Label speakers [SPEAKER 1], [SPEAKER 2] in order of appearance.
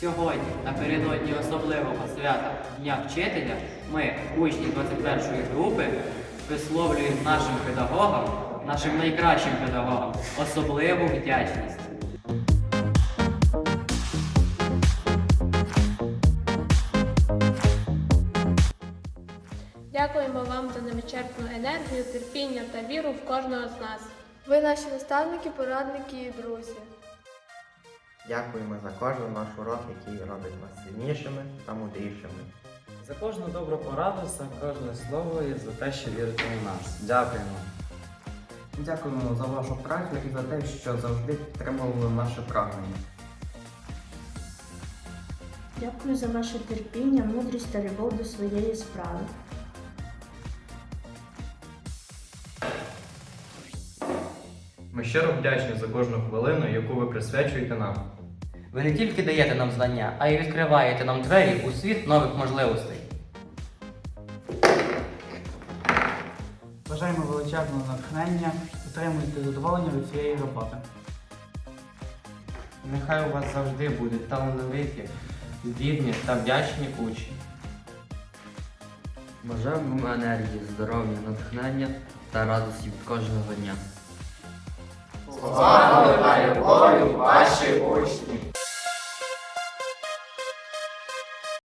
[SPEAKER 1] Сьогодні, напередодні особливого свята Дня вчителя, ми, учні 21-ї групи, висловлюємо нашим педагогам, нашим найкращим педагогам, особливу вдячність.
[SPEAKER 2] Дякуємо вам за невичерпну енергію, терпіння та віру в кожного з нас.
[SPEAKER 3] Ви наші наставники, порадники і друзі.
[SPEAKER 4] Дякуємо за кожен наш урок, який робить нас сильнішими та мудрішими.
[SPEAKER 5] За кожну добру пораду, за кожне слово і за те, що вірите в нас. Дякуємо.
[SPEAKER 6] Дякуємо за вашу працю і за те, що завжди підтримували наше прагнення.
[SPEAKER 7] Дякую за ваше терпіння, мудрість та любов до своєї справи.
[SPEAKER 6] Ми щиро вдячні за кожну хвилину, яку ви присвячуєте нам.
[SPEAKER 1] Ви не тільки даєте нам знання, а й відкриваєте нам двері у світ нових можливостей.
[SPEAKER 8] Бажаємо величезного натхнення, отримуйте задоволення від цієї роботи.
[SPEAKER 5] Нехай у вас завжди будуть талановиті, здібні та вдячні учні.
[SPEAKER 9] Бажаємо вам енергії, здоров'я, натхнення та радості від кожного дня.
[SPEAKER 4] З